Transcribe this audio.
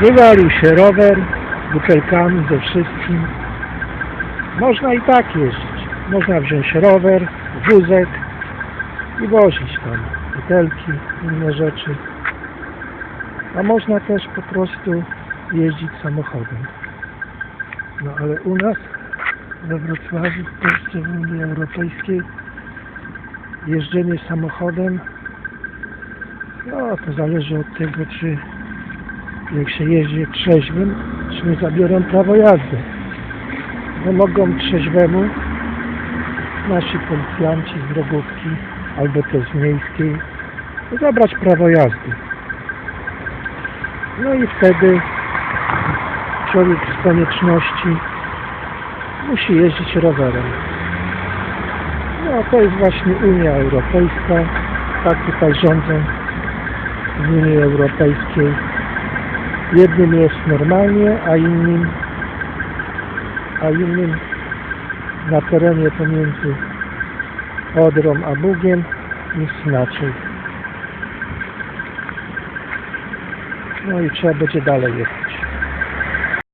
Wywalił się rower butelkami ze wszystkim. Można i tak jeździć. Można wziąć rower, wózek i wozić tam butelki, inne rzeczy. A można też po prostu jeździć samochodem. No ale u nas we Wrocławiu, w Polsce, w Unii Europejskiej jeżdżenie samochodem no to zależy od tego, czy jak się jeździ trzeźwym, czy nie zabiorą prawo jazdy. No mogą trzeźwemu nasi policjanci z drogówki albo też z miejskiej zabrać prawo jazdy. No i wtedy człowiek z konieczności musi jeździć rowerem. No to jest właśnie Unia Europejska, tak tutaj rządzą w Unii Europejskiej. Jednym jest normalnie, a innym a innym na terenie pomiędzy Odrą a Bugiem jest inaczej. No i trzeba będzie dalej jechać.